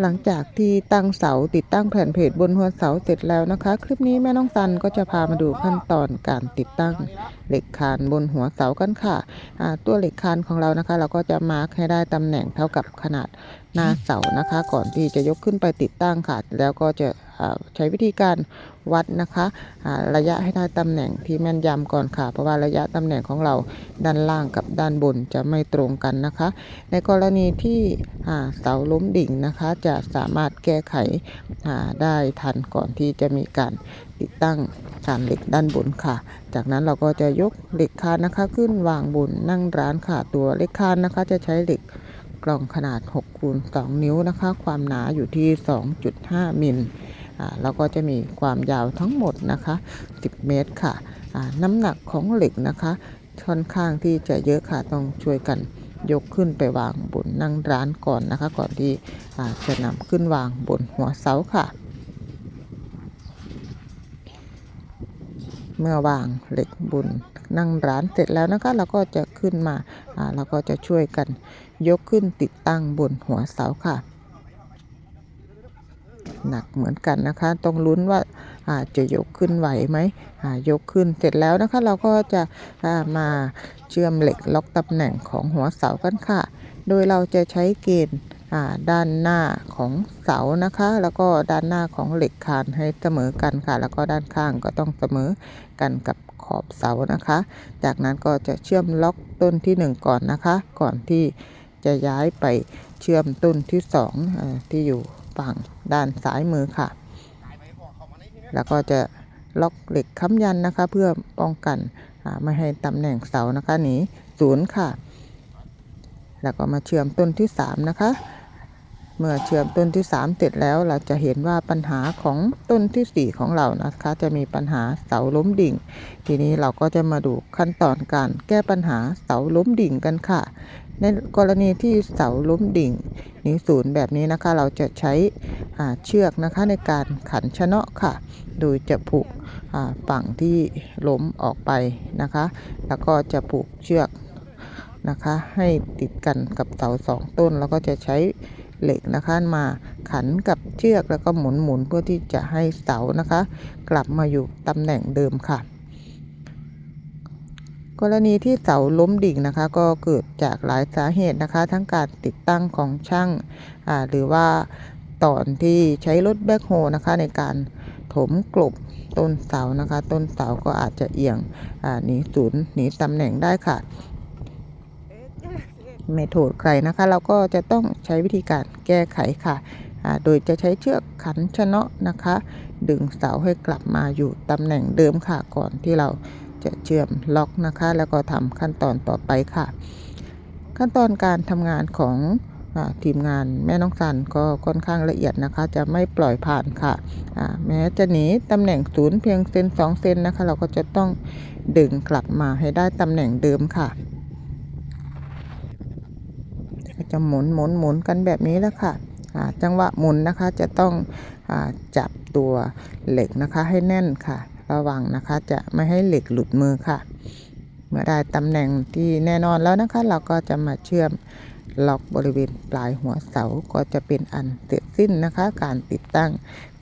หลังจากที่ตั้งเสาติดตั้งแผ่นเพจบนหัวเสาเสร็จแล้วนะคะ คลิปนี้แม่น้องซันก็จะพามาดูขั้นตอนการติดตั้งเหล็กคานบนหัวเสากันค่ะะตัวเหล็กคานของเรานะคะ เราก็จะมาร์คให้ได้ตำแหน่งเท่ากับขนาด หน้าเสานะคะ ก่อนที่จะยกขึ้นไปติดตั้งค่ะ แล้วก็จะใช้วิธีการวัดนะคะระยะให้ได้ตำแหน่งที่แม่นยำก่อนค่ะ เพราะว่าระยะตำแหน่งของเราด้านล่างกับด้านบนจะไม่ตรงกันนะคะ ในกรณีที่เสาล้มดิ่งนะคะ จะสามารถแก้ไขได้ทันก่อนที่จะมีการติดตั้งคานเหล็กด้านบนค่ะ จากนั้นเราก็จะยกเหล็กคานนะคะ ขึ้นวางบนนั่งร้านค่ะ ตัวเหล็กคานนะคะ จะใช้เหล็ก กล่องขนาด6คูณ2นิ้วนะคะ ความหนาอยู่ที่ 2.5 มิลแล้วก็จะมีความยาวทั้งหมดนะคะ 10 เมตรค่ะ น้ำหนักของเหล็กนะคะค่อนข้างที่จะเยอะค่ะต้องช่วยกันยกขึ้นไปวางบนนั่งร้านก่อนนะคะ ก่อนที่จะนำขึ้นวางบนหัวเสาค่ะ เมื่อวางเหล็กบุญนั่งร้านเสร็จแล้วนะคะเราก็จะขึ้นมาอ่าเราก็จะช่วยกันยกขึ้นติดตั้งบนหัวเสาค่ะ หนักเหมือนกันนะคะ ต้องลุ้นว่าอาจะยกขึ้นไหวไหมยกขึ้นเสร็จแล้วนะคะ เราก็จะามาเชื่อมเหล็กล็อกตำแหน่งของหัวเสากันค่ะ โดยเราจะใช้เกณฑ์ ด้านหน้าของเสานะคะ แล้วก็ด้านหน้าของเหล็กคานให้เสมอกันค่ะ แล้วก็ด้านข้างก็ต้องเสมอกันกับขอบเสานะคะ จากนั้นก็จะเชื่อมล็อกต้นที่หนึ่งก่อนนะคะ ก่อนที่จะย้ายไปเชื่อมต้นที่สองที่อยู่ฝั่งด้านซ้ายมือค่ะ แล้วก็จะล็อกเหล็กค้ำยันนะคะ เพื่อป้องกันไม่ให้ตำแหน่งเสานะคะหนีศูนย์ค่ะ แล้วก็มาเชื่อมต้นที่ 3 นะคะ เมื่อเชื่อมต้นที่ 3 เสร็จแล้วเราจะเห็นว่าปัญหาของต้นทีสี่ 4 ของเรานะคะ จะมีปัญหาเสาล้มดิ่ง ทีนี้เราก็จะมาดูขั้นตอนการแก้ปัญหาเสาล้มดิ่งกันค่ะ ในกรณีที่เสาล้มดิ่งหนีศูนย์แบบนี้นะคะเราจะใช้เชือกนะคะในการขันชะเนาะค่ะ โดยจะผูกฝั่งที่ล้มออกไปนะคะ แล้วก็จะผูกเชือกนะคะให้ติดกันกับเสาสองต้นแล้วก็จะใช้ เหล็กนะคะ มาขันกับเชือกแล้วก็หมุนหมุนๆเพื่อที่จะให้เสานะคะ กลับมาอยู่ตำแหน่งเดิมค่ะ กรณีที่เสาล้มดิ่งนะคะ ก็เกิดจากหลายสาเหตุนะคะ ทั้งการติดตั้งของช่างอ่าหรือว่าตอนที่ใช้รถแบ็คโฮนะคะ ในการถมกลบต้นเสานะคะ ต้นเสาก็อาจจะเอียงอ่าหนีศูนย์หนีตำแหน่งได้ค่ะ ไม่โทษใครนะคะ เราก็จะต้องใช้วิธีการแก้ไขค่ะโดยจะใช้เชือกขันชนะนะคะ ดึงเสาให้กลับมาอยู่ตำแหน่งเดิมค่ะก่อนที่เราจะเชื่อมล็อกนะคะ แล้วก็ทำขั้นตอนต่อไปค่ะ ขั้นตอนการทำงานของอทีมงานแม่น้องสันก็ค่อนข้างละเอียดนะคะ จะไม่ปล่อยผ่านค่ะแม้จะหนีตำแหน่งศูนย์เพียงเซนสองเซนนะคะ เราก็จะต้องดึงกลับมาให้ได้ตำแหน่งเดิมค่ะ ก็ จะหมุนหมุนหมุนกันแบบนี้แล้วค่ะจังหวะหมุนนะคะจะต้องอจับตัวเหล็กนะคะให้แน่นค่ะ ระวังนะคะจะไม่ให้เหล็กหลุดมือค่ะ เมื่อได้ตำแหน่งที่แน่นอนแล้วนะคะ เราก็จะมาเชื่อมล็อกบริเวณปลายหัวเสาก็จะเป็นอันเสร็จสิ้นนะคะ การติดตั้ง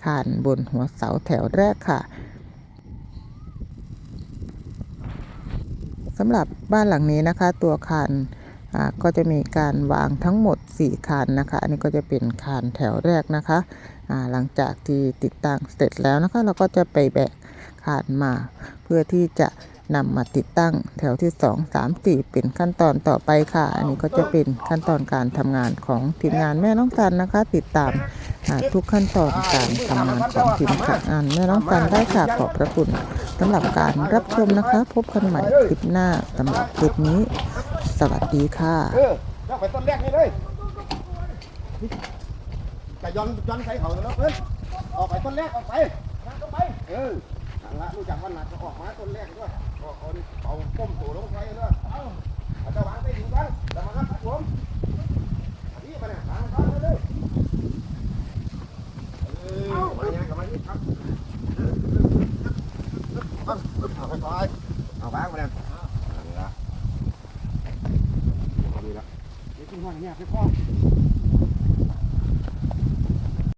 คานบนหัวเสาแถวแรกค่ะสำหรับบ้านหลังนี้นะคะ ตัวคาน ก็จะมีการวางทั้งหมด 4คานนะคะ อันนี้ก็จะเป็นคานแถวแรกนะคะหลังจากที่ติดตั้งเสร็จแล้วนะคะ เราก็จะไปแบกคานมา เพื่อที่จะนำมาติดตั้งแถวที่ 2 3 4 เป็นขั้นตอนต่อไปค่ะ อันนี้ก็จะเป็นขั้นตอนการทำงานของทีมงานแม่น้องสันนะคะ ติดตามทุกขั้นตอนการทำงานของทีมงานแม่น้องสันได้ค่ะขอบพระคุณ สำหรับการรับชมนะคะ พบกันใหม่คลิปหน้าสำหรับคลิปนี้ สวัสดีค่ะ เออแล้วไปต้นแรกนี่เลยจะย้อนย้อนใส่เขาแล้วเพิ่นออกไปต้นแรกออกไปนั่งเข้าไป เออนั่นละรู้จักวันหนักก็ออกมาต้นแรกด้วยออกเอาเอาก้มตัวลงไปด้วยเอาเอาจะวางใส่ถุงกันแล้วมาครับผม ơi Ờ bán mà đem Đi ra Đi kinh hoàng nhà cái con